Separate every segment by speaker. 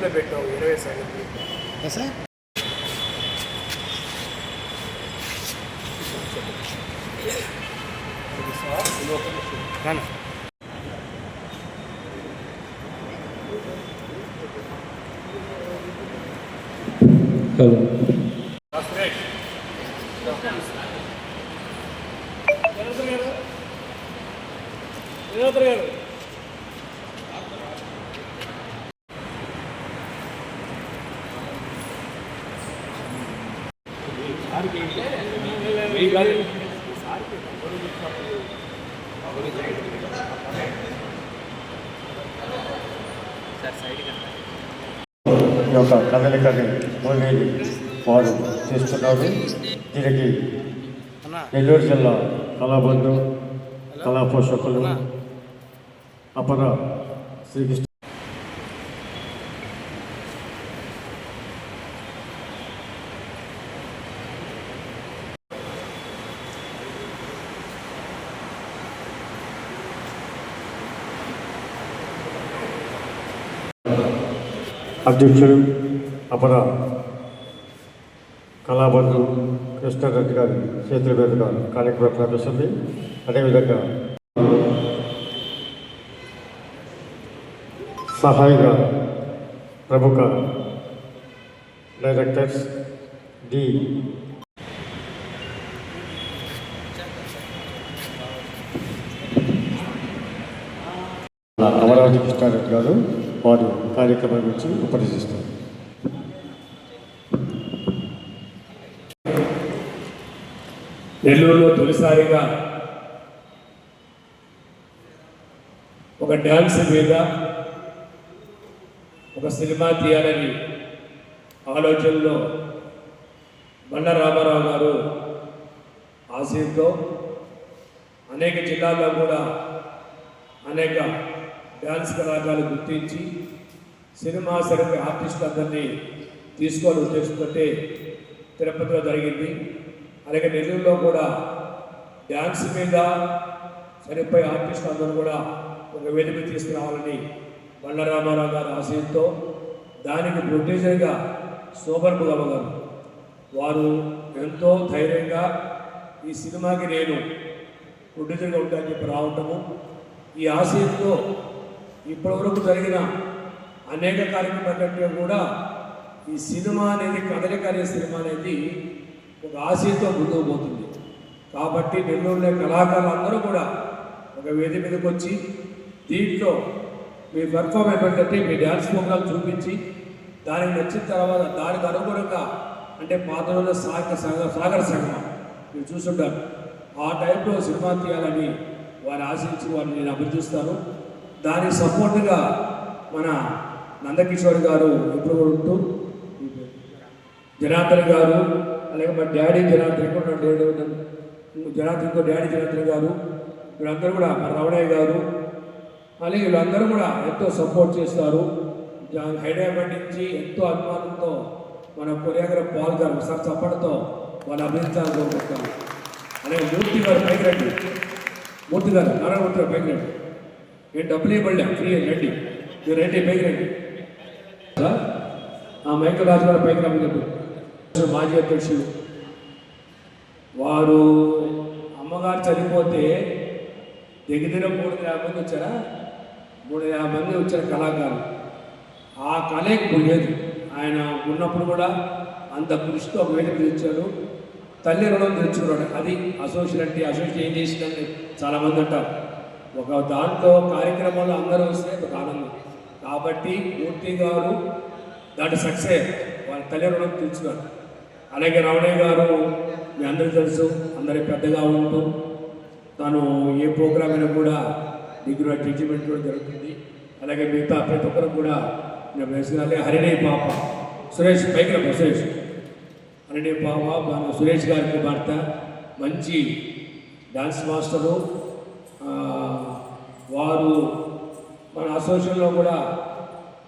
Speaker 1: గ్రూప్లో పెట్టావు ఇరవై సంగతి
Speaker 2: సార్ రానా
Speaker 3: హలో
Speaker 4: ఈ యొక్క కదలికని మోడీ వారు చేస్తున్నారు. దీనికి నెల్లూరు జిల్లా కళాబంధు కళా పోషకులు అపర శ్రీకృష్ణ అధ్యక్షుడు అపర కళాబంధు కృష్ణారెడ్డి గారి చేతుల మీదుగా కార్యక్రమం ప్రారంభిస్తుంది. అదేవిధంగా సహాయక ప్రముఖ డైరెక్టర్స్ డి. అమరావతి కృష్ణారెడ్డి గారు వారు కార్యక్రమం గురించి ఉపదేశిస్తారు.
Speaker 5: నెల్లూరులో తొలిసారిగా ఒక డ్యాన్స్ మీద ఒక సినిమా తీయాలని ఆలోచనలో బండ రామారావు గారు ఆశయంతో అనేక జిల్లాల్లో కూడా అనేక డ్యాన్స్ కళాకారులు గుర్తించి సినిమా సరిపోయి ఆర్టిస్టులు అందరినీ తీసుకోవాలి ఉద్దేశంతో తిరుపతిలో జరిగింది. అలాగే నెల్లూరులో కూడా డ్యాన్స్ మీద సరిపోయే ఆర్టిస్టులు అందరూ కూడా ఒక వేదిక తీసుకురావాలని బండ్ల గారి ఆశయంతో దానికి ప్రొడ్యూసర్గా సూపర్ బాబు గారు. వారు ఎంతో ధైర్యంగా ఈ సినిమాకి నేను ప్రొడ్యూసర్గా ఉంటానని చెప్పి రావటము ఈ ఆశయంతో ఇప్పటివరకు జరిగిన అనేక కార్యక్రమాల కూడా ఈ సినిమా అనేది కదలిక అనే సినిమా అనేది ఒక ఆశయంతో ముందుకు పోతుంది. కాబట్టి నెల్లూరులో కళాకారులు అందరూ కూడా ఒక వేది మీదకి వచ్చి దీంట్లో మీ పెర్ఫార్మెన్స్ ఏంటంటే మీ డ్యాన్స్ ప్రోగ్రాం చూపించి దానికి నచ్చిన తర్వాత దానికి అనుగుణంగా అంటే పాత రోజుల సాగర సంఘ సాగర సంఘం మీరు చూసుంటారు. ఆ టైంలో సినిమా తీయాలని వారు ఆశించి వారిని నేను అభివృద్ధిస్తాను దానికి సపోర్ట్గా మన నందకిషోర్ గారు ఎప్పుడు కూడా ఉంటూ జనార్దన్ గారు అలాగే మా డాడీ జనార్దన్ కూడా ఉన్నాడు? డాడీ జనార్దన్ డాడీ జనార్దన్ గారు వీళ్ళందరూ కూడా మా రమణయ్య గారు అలాగే వీళ్ళందరూ కూడా ఎంతో సపోర్ట్ చేస్తారు. హైదరాబాద్ నుంచి ఎంతో అభిమానంతో మన కొరియోగ్రాఫ్ పాల్ గారు సార్ చప్పడంతో వాళ్ళు అభినందించాలని కోరుకుంటాను అలాగే మూర్తి గారు పైకి రండి. మూర్తి గారు నారాయణమూర్తి గారు పైకి రండి. నేను డబ్బులు ఇవ్వలే ఫ్రీ రండి. మీరు రండి పైకి రండి. సార్ ఆ మైకల్ రాజు గారు పైకి రమ్మని మాజీ అధ్యక్షులు వారు అమ్మగారు చనిపోతే దగ్గర మూడు యాభై మంది వచ్చారా? మూడు యాభై మంది వచ్చారు కళాకారులు. ఆ కళే ఇప్పుడు లేదు. ఆయన ఉన్నప్పుడు కూడా అంత కృషితో ఒక వేదిక తెచ్చాడు తల్లి రుణం తెచ్చుకున్నాడు అది అసోసియేషన్ అంటే అసోసియేషన్ ఏం చేసిందని చాలామంది అంటారు. ఒక దాంట్లో కార్యక్రమంలో అందరూ వస్తే ఒక ఆనందం. కాబట్టి మూర్తి గారు దాంట్లో సక్సెస్ వాళ్ళ తల్లి రుణం అలాగే రమణయ్య గారు మీ అందరికీ తెలుసు అందరి పెద్దగా ఉంటూ తను ఏ ప్రోగ్రామ్ అయినా కూడా డిగ్రీ జడ్జిమెంట్ కూడా జరుగుతుంది. అలాగే మిగతా ప్రతి ఒక్కరు కూడా నేను వేసుకున్నాను హరిణి పాప సురేష్ పైకి రా సురేష్. హరిణి పాప మన సురేష్ గారికి భర్త మంచి డాన్స్ మాస్టరు వారు మన అసోసియేషన్లో కూడా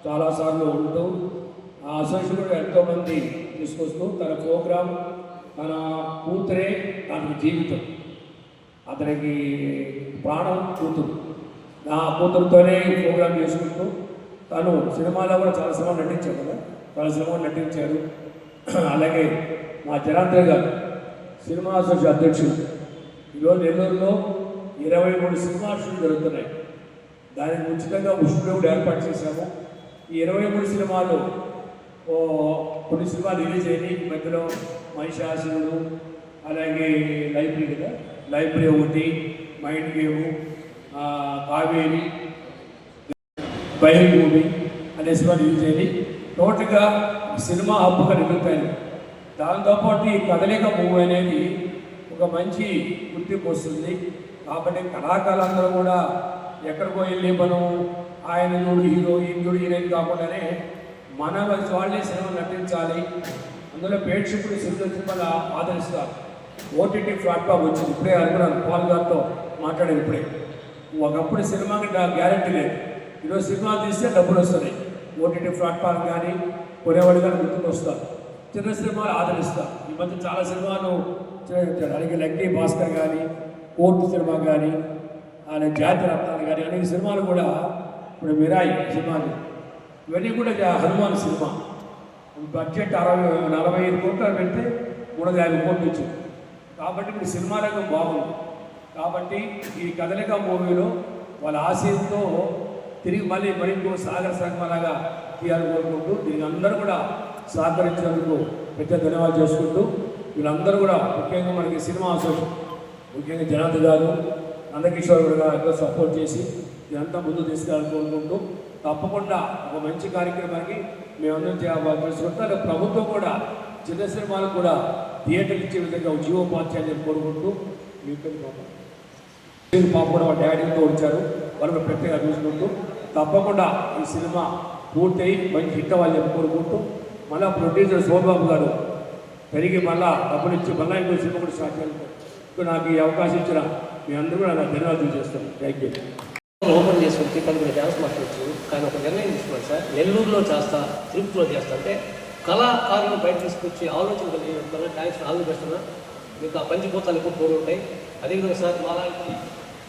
Speaker 5: చాలాసార్లు ఉంటూ ఆ అసోసియేషన్ ఎంతోమంది తీసుకొస్తూ తన ప్రోగ్రాం తన కూతురే తనకి జీవితం. అతనికి ప్రాణం కూతురు. నా కూతురుతోనే ప్రోగ్రాం చేసుకుంటూ తను సినిమాలో కూడా చాలా సినిమాలు నటించాడు కదా? చాలా సినిమాలు నటించారు అలాగే మా జనార్దన్ గారు సినిమా అసోసియేషన్ అధ్యక్షుడు. ఈరోజు నెల్లూరులో ఇరవై మూడు సినిమా షూట్లు జరుగుతున్నాయి. దానికి ఉచితంగా ఉష్ణుడు ఏర్పాటు చేశాము. ఈ ఇరవై మూడు సినిమాలు కొన్ని సినిమాలు రిలీజ్ అయినాయి. ఈ మధ్యలో మహిషాసురుడు అలాగే లైబ్రరీ కదా? లైబ్రరీ ఒకటి మైండ్ గేమ్ కావేరి బయలు మూవీ అనే సినిమా రిలీజ్ అయింది. టోటల్గా సినిమా హబ్బుగా దాంతో దాంతోపాటు ఈ కదలిక మూవీ అనేది ఒక మంచి గుర్తింపు వస్తుంది. కాబట్టి కళాకారులందరూ కూడా ఎక్కడికో వెళ్ళి మనం ఆయన చూడు హీరో ఇందుడు హీరోయిన్ కాకుండానే మన వాళ్ళే సినిమా నటించాలి. అందులో ప్రేక్షకులు సినిమా సినిమాలు ఆదరిస్తారు. ఓటీటీ ప్లాట్ఫామ్ వచ్చింది. ఇప్పుడే అనుకున్నాను పాల్ గారితో మాట్లాడేది ఇప్పుడే. ఒకప్పుడు సినిమాకి గ్యారంటీ లేదు. ఈరోజు సినిమా తీస్తే డబ్బులు వస్తున్నాయి. ఓటీటీ ప్లాట్ఫామ్ కానీ కొనేవాడు కానీ గుర్తుకు వస్తారు. చిన్న సినిమాలు ఆదరిస్తారు. ఈ మధ్య చాలా సినిమాలు చే- అలాగే లక్కీ భాస్కర్ కానీ కోర్టు సినిమా కానీ ఆయన జాతి రత్నాలు కానీ అనేక సినిమాలు కూడా ఇప్పుడు మిరాయి సినిమాలు. ఇవన్నీ కూడా హనుమాన్ సినిమా. బడ్జెట్ అరవై నలభై ఐదు కోట్లు పెడితే మూడు వందల యాభై కోట్లు వచ్చింది కాబట్టి ఇప్పుడు సినిమా రంగం బాగుంది. కాబట్టి ఈ కదలిక మూవీలో వాళ్ళ ఆశయంతో తిరిగి మళ్ళీ మరింకో సాగర సంగమలాగా తీయాలని కోరుకుంటూ దీనికి అందరూ కూడా సహకరించినందుకు పెద్ద ధన్యవాదాలు చేసుకుంటూ వీళ్ళందరూ కూడా ముఖ్యంగా మనకి సినిమా అసోసియేషన్ ముఖ్యంగా జనార్దన్ గారు నందకిషోర్ గారు సపోర్ట్ చేసి ఇదంతా ముందు తీసుకెళ్ళాలని కోరుకుంటూ తప్పకుండా ఒక మంచి కార్యక్రమానికి మేమందరం చేసుకుంటాం ప్రభుత్వం కూడా చిన్న సినిమాలకు కూడా థియేటర్ ఇచ్చే విధంగా జీవోపాధ్యాయులు కోరుకుంటూ మీకు పేరు పాప. కూడా వాళ్ళ డాడీతో వచ్చారు వాళ్ళు ప్రత్యేక చూసుకుంటూ తప్పకుండా ఈ సినిమా పూర్తయి మంచి హిట్ అవ్వాలని చెప్పి కోరుకుంటూ మళ్ళా ప్రొడ్యూసర్ సోమబాబు గారు పెరిగి మళ్ళా డబ్బులు ఇచ్చి మళ్ళా ఇంకో సినిమా కూడా స్టార్ట్ చేయాలి. ఇప్పుడు నాకు ఈ అవకాశం ఇచ్చిన మీ అందరూ కూడా నా ధన్యవాదాలు చేస్తాను థ్యాంక్ యూ.
Speaker 1: ఓపెన్ చేసుకుంటే పలువురు డ్యాన్స్ మాట్లాడచ్చు కానీ ఒక నిర్ణయం తీసుకున్నాను సార్. నెల్లూరులో చేస్తా తిరుపతిలో చేస్తా. అంటే కళాకారులను బయట తీసుకొచ్చి ఆలోచన కలిగిన డ్యాన్స్ ఆలోచన చేస్తున్నా మీకు ఆ పంచిపోతాలు ఎక్కువ పోరు ఉంటాయి. అదేవిధంగా సార్ మాలాంటి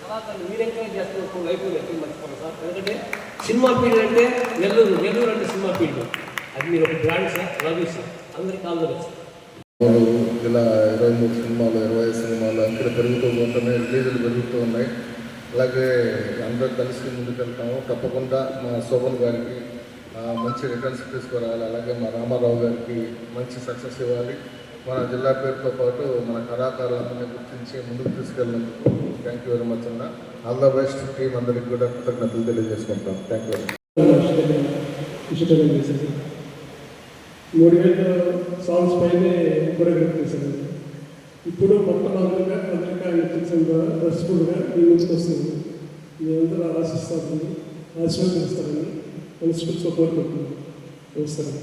Speaker 1: కళాకారులు మీరు ఎంకరేజ్ చేస్తున్నప్పుడు లైఫ్ ఎక్కువ మర్చిపోతారు సార్. ఎందుకంటే సినిమా ఫీల్డ్ అంటే నెల్లూరు నెల్లూరు అంటే సినిమా ఫీల్డ్. అది మీరు ఒక బ్రాండ్ సార్ లవ్ సార్. అందరికీ
Speaker 6: ఆందోళన ఇలా ఇరవై మూడు సినిమాలు ఇరవై ఐదు సినిమాలు అక్కడ పెరుగుతూ ఉంటున్నాయి రిలీజులు పెరుగుతూ ఉన్నాయి. అలాగే అందరూ కలిసి ముందుకెళ్తాము. తప్పకుండా మా శోభన్ గారికి మంచి రిటర్న్స్ తీసుకురావాలి. అలాగే మా రామారావు గారికి మంచి సక్సెస్ ఇవ్వాలి. మన జిల్లా పేరుతో పాటు మన కళాకారులందరినీ గుర్తించి ముందుకు తీసుకెళ్ళినందుకు థ్యాంక్ యూ వెరీ మచ్ అన్న. ఆల్ ద బెస్ట్ టీం అందరికి కూడా కృతజ్ఞతలు తెలియజేసుకుంటాం. థ్యాంక్ యూ
Speaker 7: మూడు వేల సాంగ్స్ పైనే కొరియోగ్రఫీ చేశాను ఇప్పుడు మొట్టమొదటిగా అమెరికా తెలిసిన ద్వారా దర్శకుడుగా మీ ముందుకు వస్తుంది మీరందరూ ఆశిస్తారని ఆశీర్వదిస్తారని మనస్ఫూర్తిగా కోరుకుంటున్నాను. నమస్కారం.